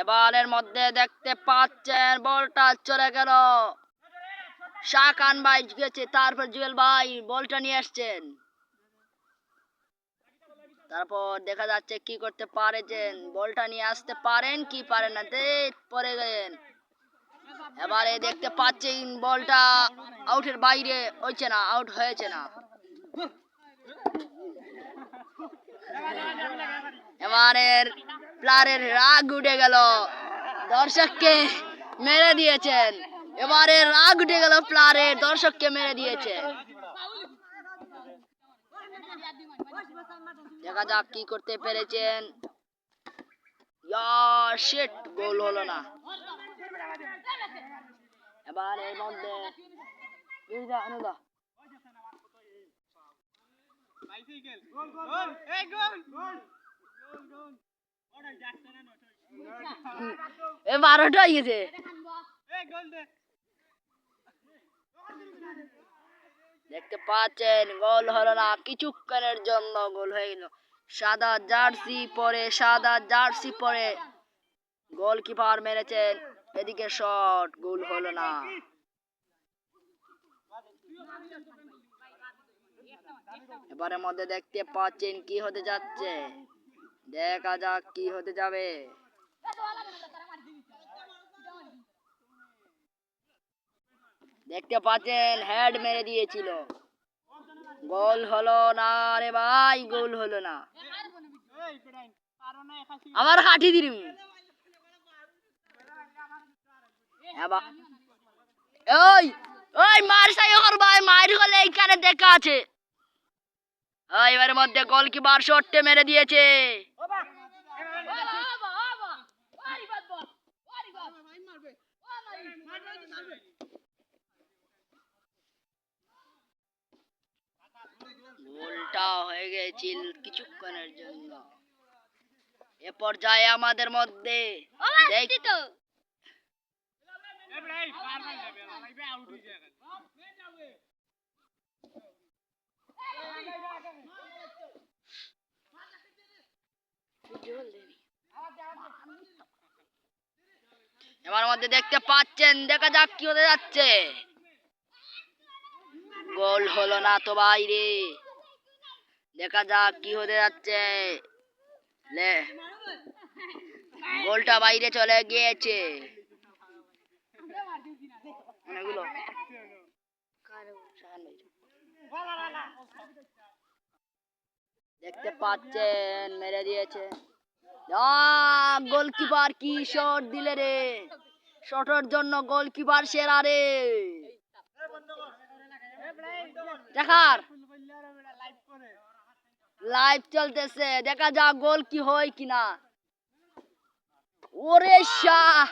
এবারের মধ্যে দেখতে পাচ্ছেন, বলটা চলে গেল। শাকান ভাই গেছে, তারপর জুয়েল ভাই বলটা নিয়ে আসছেন। তারপর দেখা যাচ্ছে কি করতে পারেছেন বলটা নিয়ে আসতে পারেন, কি পারেন না পরে গেলেন। এবারে দেখতে পাচ্ছেন বলটা আউটের বাইরে, হয়েছে না, আউট হয়েছে না। এবারের প্লারের রাগ উঠে গেল। দর্শককে মেরে দিয়েছেন। এবারে রাগ উঠে গেল প্লারের দর্শককে মেরে দিয়েছে। দেখা যাক কি করতে পেরেছেন। শিট গোল হলো না। এবার মধ্যে এই যা, আনো দা। এ বারোটা গেছে। দেখতে পাচ্ছেন, গোল হলো না। কিছুক্ষণের জন্য গোল হয়ে গেল। সাদা জার্সি পরে, সাদা জার্সি পরে গোলকিপার মেরেছেন। এদিকে শট, গোল হলো না। এবারের মধ্যে দেখতে পাচ্ছেন কি হতে যাচ্ছে। দেখা যাক কি হতে যাবে। দেখতে পাচ্ছেন হেড মেরে দিয়েছিল। গোল হলো না রে ভাই, গোল হলো না। আবার কাঠি দিলি ওই ওই মার ওর ভাই, মার হলে এইখানে দেখা আছে। এবারের মধ্যে গোলকিপার শটে মেরে দিয়েছে। হয়ে গেছিল কিছুক্ষণের জন্য। এ পর্যায়ে আমাদের মধ্যে এবার মধ্যে দেখতে পাচ্ছেন দেখা যাক কি হতে যাচ্ছে। গোল হলো না তো বাইরে। দেখা যাক কি হতে যাচ্ছে। লে, গোলটা বাইরে চলে গিয়েছে। অনেকগুলো। দেখতে পাচ্ছেন, মেরে দিয়েছে। গোলকিপার কি শট দিলে রে? শটের জন্য গোলকিপার সেরা রে। দেখার। লাইভ চলতেছে দেখা যাক গোল কি হয় কিনা। ওরে শাহ!